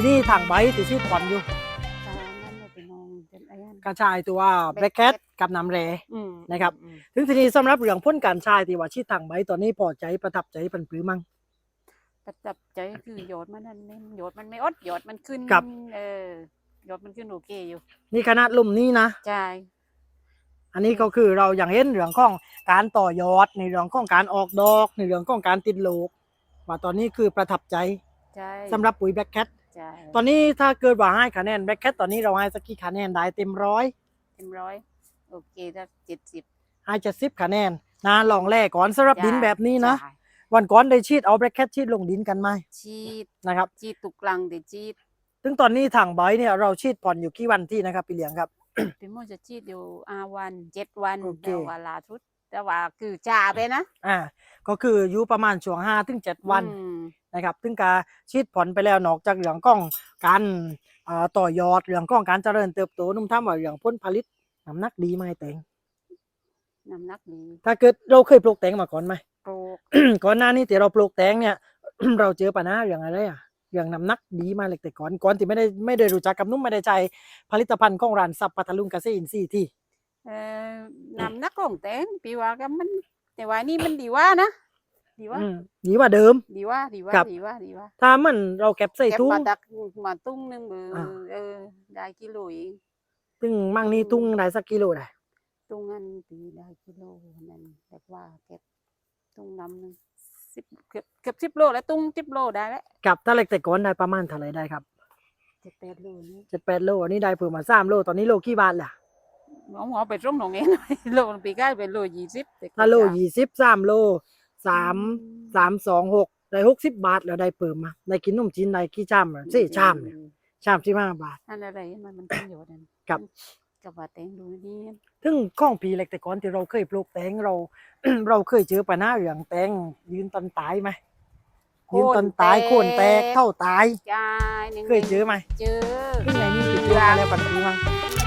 ทีนี้ทางใบที่ชีดผ่อนอยู่ตานั่นเลยเป็นน้องเป็นไอ้นั่นกระชายตัวแบล็กแคทกับน้ำแร่อืมนะครับอืมถึงทีนี้สำหรับเรื่องพ่นการชายที่ว่าชีดทางใบตอนนี้พอใจประทับใจปันปรือมั้งประจับใจคือหยอดมันนั่นนี่หยอดมันไม่อดหยอดมันขึ้นครับเออหยอดมันขึ้นโอเคอยู่ นี่ขนาดลุ่มนี้นะใช่อันนี้ก็คือเราอย่างเห็นเรื่องของการต่อยอดในเรื่องของการออกดอก ในเรื่องของการติดโลกว่าตอนนี้คือประทับใจใช่สำหรับปุ๋ยแบล็กแคท ใช่ตอนนี้ถ้าเกิดว่าให้คะแนนแบล็กแคทตอนนี้เราให้สักกี่คะแนนได้เต็มร้อยเต็มร้อยโอเคถ้าเจ็ดสิบให้จะสิบคะแนนนะลองแรกก่อนสำหรับดินแบบนี้นะใช่วันก่อนได้ชีดเอาแบล็กแคทชีดลงดินกันไหมชีดนะครับชีดตุกลังเดี๋ยวชีดถึงตอนนี้ทางใบเนี่ยเราชีดผ่อนอยู่กี่วันที่นะครับพี่เลี้ยงครับพี่โมจะชีดอยู่อาวันเจ็ดวันโอเคแต่ว่าลาทุดแต่ว่าคือจ่าไปนะ อ่า ก็คืออยู่ประมาณช่วงห้าถึงเจ็ดวันอืม นะครับถึงการชีดผ่อนไปแล้วนอกจากเรื่องของการเอ่อต่อยอดเรื่องของการเจริญเติบโตนุ่มทำว่าเรื่องผลผลิตน้ำหนักดีไหมแตงน้ำหนักดีถ้าเกิดเราเคยปลูกแตงมาก่อนไหมโปรกก่อนหน้านี้ที่เราปลูกแตงเนี่ย เราเจอปัญหาเรื่องอะไรอะเรื่องน้ำหนักดีมากเลยแต่ก่อนก่อนที่ไม่ได้ไม่ได้รู้จักกับนุ่มไม่ได้ใช้ผลิตภัณฑ์ของร้านซับปัทลุงเกษตรอินทรีย์ที่เอ่อน้ำหนักของแตงปีว่าก็มันแต่ว่านี่มันดีว่านะ ดีว่าอืมดีกว่าเดิม ดีว่าดีว่าครับ ดีว่าดีว่าถ้ามันเราเก็บใส่เก็บถุง มาตักมาตุ้งหนึงมืออาเออ ได้กิโลเองซึ่งมั่งนี่ตุ้งได้สักกิโลได้ตุ้งอันปีได้กิโลนั่นแต่ว่าเก็บตุ้งน้ำหนึงสิบเกือบเกือบสิบโลแล้วตุ้งสิบโลได้แล้วกับถ้าเล็กแต่ก่อนได้ประมาณเท่าไหรได้ครับเจ็ดแปดโลนี่เจ็ดแปดโลอันนี้ได้เพิ่มมาสามโลตอนนี้โลกี่บาทล่ะหมอหมอไปร่งหนองเองโลปีก้าเป็นโลยี่สิบแต่ถ้าโลก็จะยี่สิบสามโล สามอืมสามสองหกได้หกสิบบาทแล้วได้เพิ่มมาได้กินนมจีนได้กี่ชามอะสี่ชามเนี่ยอืมชามสิบห้าบาทอันอะไรมันมันประโยชน์นั่นครับ กับว่าแตงดูดีซึ่งข้องปีเล็กแต่ก่อนที่เราเคยปลูกแตงเรา เราเคยเจอปัญหาเรื่องแตงยืนต้นตายไหมยืนต้นตายโคนแตกเท่าตายยายหนึ่งเคยเจอไหมเจอที่ไหนนี่ติดตัวมาแล้วปันปีมั้งอื